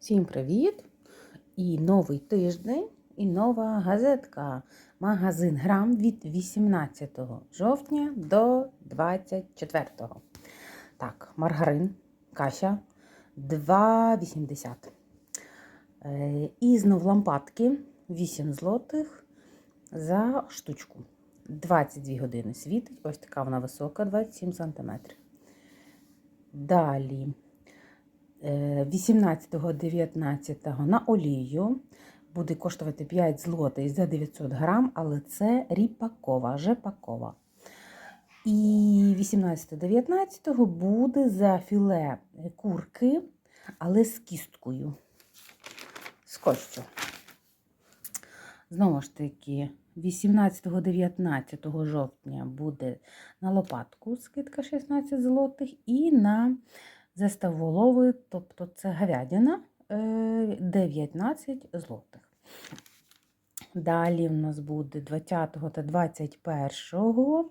Всім привіт! І новий тиждень, і нова газетка. Магазин грам від 18 жовтня до 24. Так, маргарин, каша 2,80. Е, І знов лампадки 8 злотих за штучку. 22 години світить. Ось така вона висока, 27 см. Далі. 18-19 на олію буде коштувати 5 злотих за 900 грам, але це ріпакова, жепакова. І 18-19 буде за філе курки, але з кісткою. Скотчу. Знову ж таки, 18-19 жовтня буде на лопатку скидка 16 злотих і на Зестав воловий, тобто це говядина 19 злотих. Далі в нас буде 20 та 21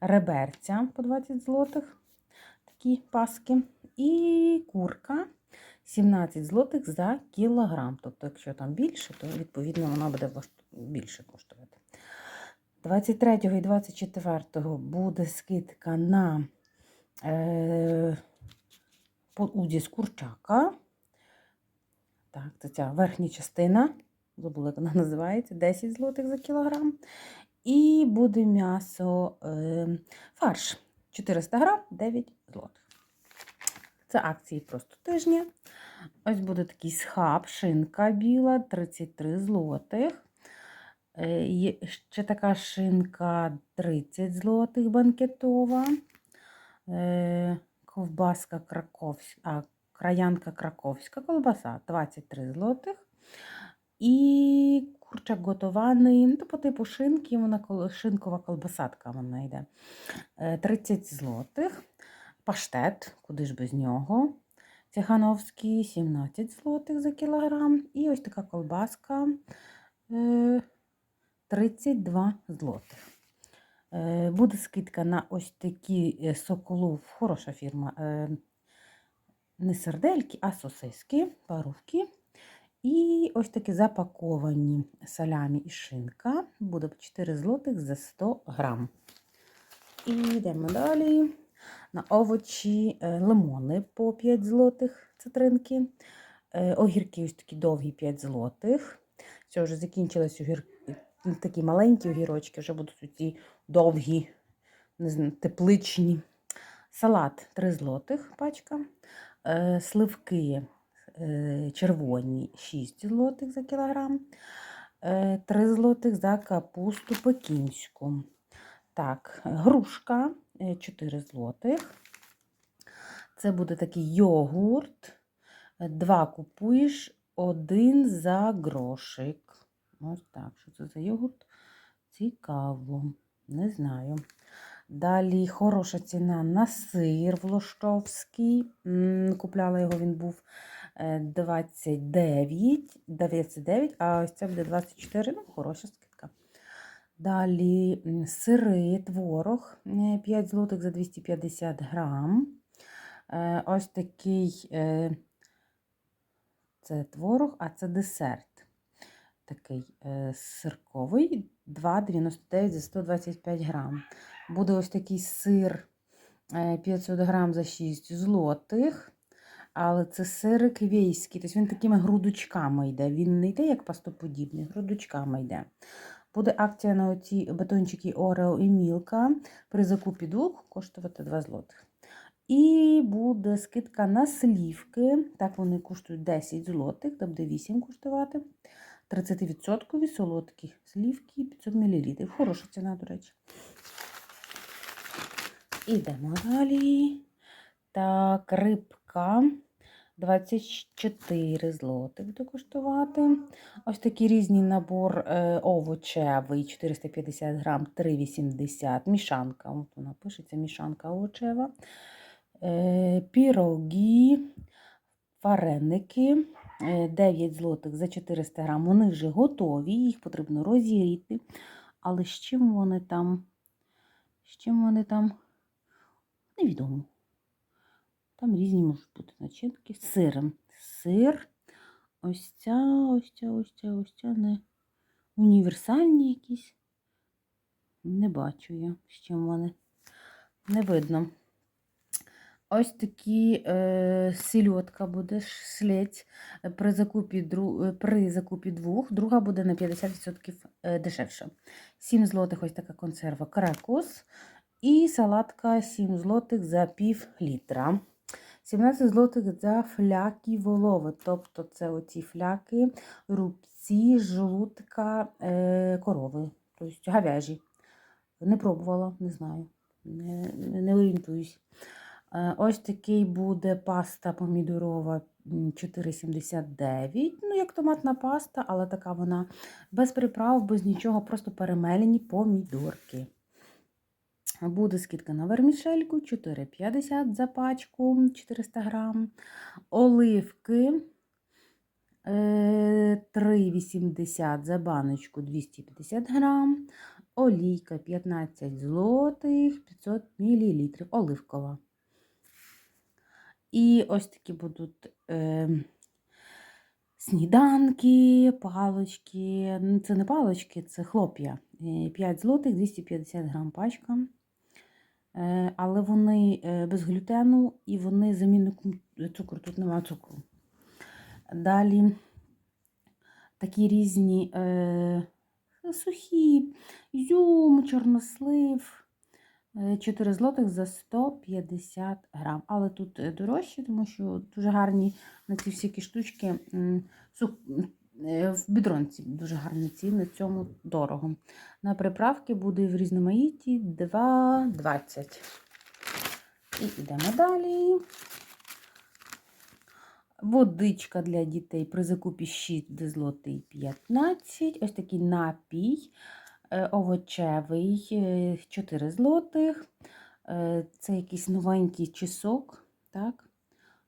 реберця по 20 злотих, такі паски. І курка 17 злотих за кілограм. Тобто, якщо там більше, то відповідно вона буде більше коштувати. 23 і 24 буде скидка на. Е з курчака. Так, це ця верхня частина, забула, як вона називається, 10 злотих за кілограм. І буде м'ясо е, фарш 400 грам, 9 злотих. Це акції просто тижня. Ось буде такий схаб, шинка біла, 33 злотих. Е, є ще така шинка 30 злотих банкетова. Е, ковбаска краковська, а, краянка краковська колбаса 23 злотих. І курчак готований, ну, по типу шинки, вона шинкова колбасатка вона йде. 30 злотих. Паштет, куди ж без нього. Тихановський 17 злотих за кілограм. І ось така колбаска 32 злотих. Е, буде скидка на ось такі е, соколов, хороша фірма. Е, не сердельки, а сосиски, паровки. І ось такі запаковані салямі і шинка. Буде 4 злотих за 100 грам. І йдемо далі. На овочі лимони по 5 злотих цитринки. Огірки ось такі довгі 5 злотих. Це вже закінчились огірки такі маленькі огірочки, вже будуть ці довгі, не знаю, тепличні. Салат 3 злотих пачка. Е, сливки е, червоні 6 злотих за кілограм. 3 е, злотих за капусту пекінську. Так, грушка 4 злотих. Це буде такий йогурт. Два купуєш, один за грошик. Ось так, що це за йогурт? Цікаво, не знаю. Далі хороша ціна на сир Влощовський. Купляла його, він був 29, е, 99, а ось це буде 24, ну, хороша скидка. Далі сири, творог 5 е, злотих за 250 грам. Е, ось такий це творог, а це десерт такий е, сирковий, 2,99 за 125 грам. Буде ось такий сир 500 е, грам за 6 злотих. Але це сирик війський, тобто він такими грудочками йде. Він не йде, як пастоподібний, грудочками йде. Буде акція на оці батончики Орео і Мілка. При закупі двох коштувати 2 злотих. І буде скидка на слівки. Так, вони коштують 10 злотих, там буде 8 коштувати. 30% солодкі слівки 500 мл. Хороша ціна, до речі. Ідемо далі. Так, рибка 24 злотих буде коштувати. Ось такий різний набор е, овочевий 450 грам, 3,80 Мішанка. От вона пишеться мішанка овочева. Е, піроги, вареники. 9 е, злотих за 400 грам. Вони вже готові, їх потрібно розігріти. Але з чим вони там? З чим вони там? Невідомо. Там різні можуть бути начинки. З сиром. Сир ось ця, ось ця, ось ця, ось ця не універсальні якісь. Не бачу я, з чим вони. Не видно. Ось такі е, сільотка буде слідь при закупі, дру, е, при закупі двох, друга буде на 50% е, дешевша. 7 злотих ось така консерва крекус. І салатка 7 злотих за пів літра. 17 злотих за фляки волови. Тобто це оці фляки, рубці, жлутка е, корови, тобто говяжі. Не пробувала, не знаю, не, не орієнтуюсь. Е, Ось такий буде паста помідорова 4,79. Ну, як томатна паста, але така вона без приправ, без нічого, просто перемелені помідорки. Буде скидка на вермішельку 4,50 за пачку 400 грам. Оливки е, 3,80 за баночку 250 грам. Олійка 15 злотих 500 мл. Оливкова. І ось такі будуть е, сніданки, палочки. Ну, Це не палочки, це хлоп'я. Е, 5 злотих, 250 грам пачка. Е, але вони е, без глютену і вони замінником цукру, тут немає цукру. Далі такі різні е, сухі, ізюм, чорнослив. 4 злотих за 150 грам. Але тут е, дорожче, тому що дуже гарні на ці всякі штучки е, в бідронці дуже гарні ціни, цьому дорого. На приправки буде в різноманітті 2,20. І йдемо далі. Водичка для дітей при закупі 6 злотий 15. Ось такий напій е, овочевий е, 4 злотих. Е, Це якийсь новенький чи сок. Так,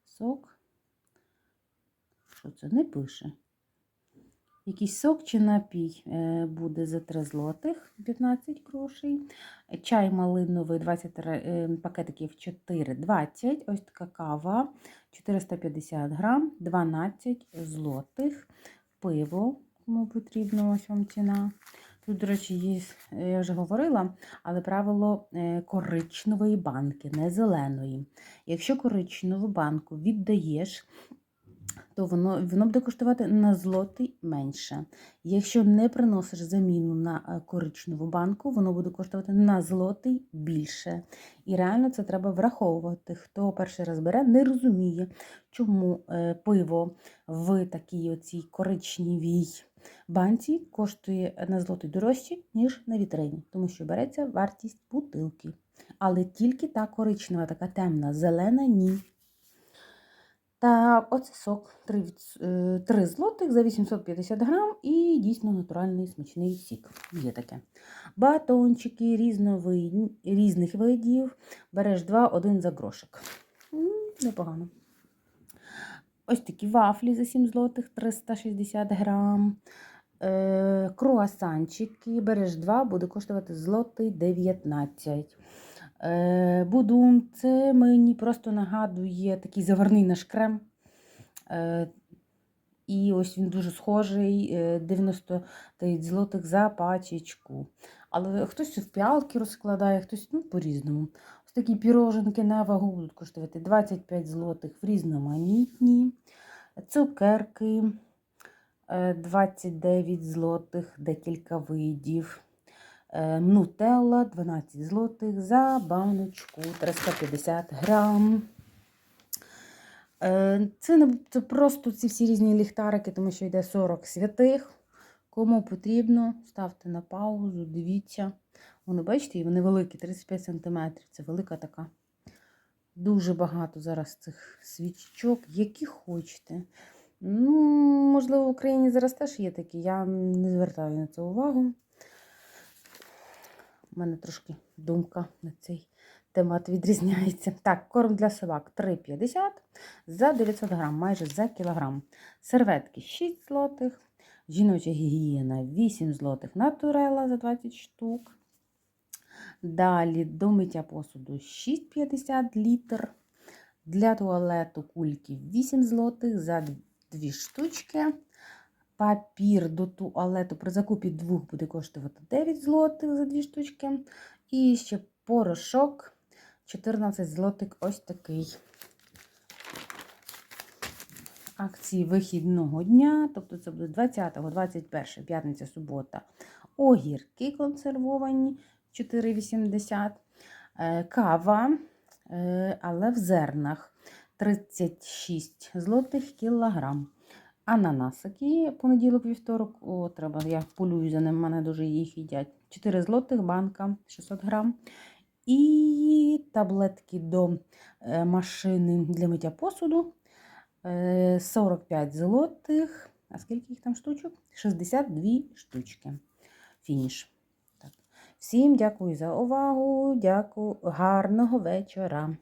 сок. Що це не пише? Якийсь сок чи напій е, буде за 3 злотих 15 грошей. Чай малиновий 20 е, пакетиків 4,20. Ось така кава 450 грам, 12 злотих. Пиво, кому потрібно, ось вам ціна. Тут, до речі, є, е, я вже говорила, але правило е, коричневої банки, не зеленої. Якщо коричневу банку віддаєш, то воно, воно буде коштувати на злотий менше. Якщо не приносиш заміну на е, коричневу банку, воно буде коштувати на злотий більше. І реально це треба враховувати. Хто перший раз бере, не розуміє, чому е, пиво в такій оцій коричневій банці коштує на злотий дорожче, ніж на вітрині, тому що береться вартість бутилки. Але тільки та коричнева, така темна, зелена ні. Так, оце сок 3, 3 злотих за 850 грам і дійсно натуральний смачний сік. Є таке. Батончики різновид, різних видів. Береш 2, 1 за грошик. Непогано. Ось такі вафлі за 7 злотих 360 грам. Е, круасанчики. Береш 2, буде коштувати злотий 19. Е, Будун, це мені просто нагадує такий заварний наш крем. Е, І ось він дуже схожий, е, 99 злотих за пачечку. Але хтось в піалки розкладає, хтось ну, по-різному. Ось такі піроженки на вагу будуть коштувати 25 злотих в різноманітні. Цукерки е, 29 злотих, декілька видів. Е, Нутелла 12 злотих за баночку 350 грам. Е, Це, не, це просто ці всі різні ліхтарики, тому що йде 40 святих. Кому потрібно, ставте на паузу, дивіться. Вони, бачите, вони великі, 35 см. Це велика така. Дуже багато зараз цих свічок, які хочете. Ну, можливо, в Україні зараз теж є такі, я не звертаю на це увагу. У мене трошки думка на цей темат відрізняється. Так, корм для собак 3,50 за 900 грам, майже за кілограм. Серветки 6 злотих. Жіноча гігієна 8 злотих натурела за 20 штук. Далі до миття посуду 6,50 літр. Для туалету кульки 8 злотих за дві штучки. Папір до туалету при закупі двох буде коштувати 9 злотих за дві штучки. І ще порошок 14 злотих ось такий. Акції вихідного дня, тобто це буде 20, 21, п'ятниця, субота. Огірки консервовані 4,80. Е, Кава, е, але в зернах 36 злотих кілограм. Ананасики понеділок, вівторок. О, треба, я полюю за ним, мене дуже їх їдять. 4 злотих банка 600 грам. І таблетки до е, машини для миття посуду. е, 45 злотих. А скільки їх там штучок? 62 штучки. Фініш. Так. Всім дякую за увагу. Дякую. Гарного вечора.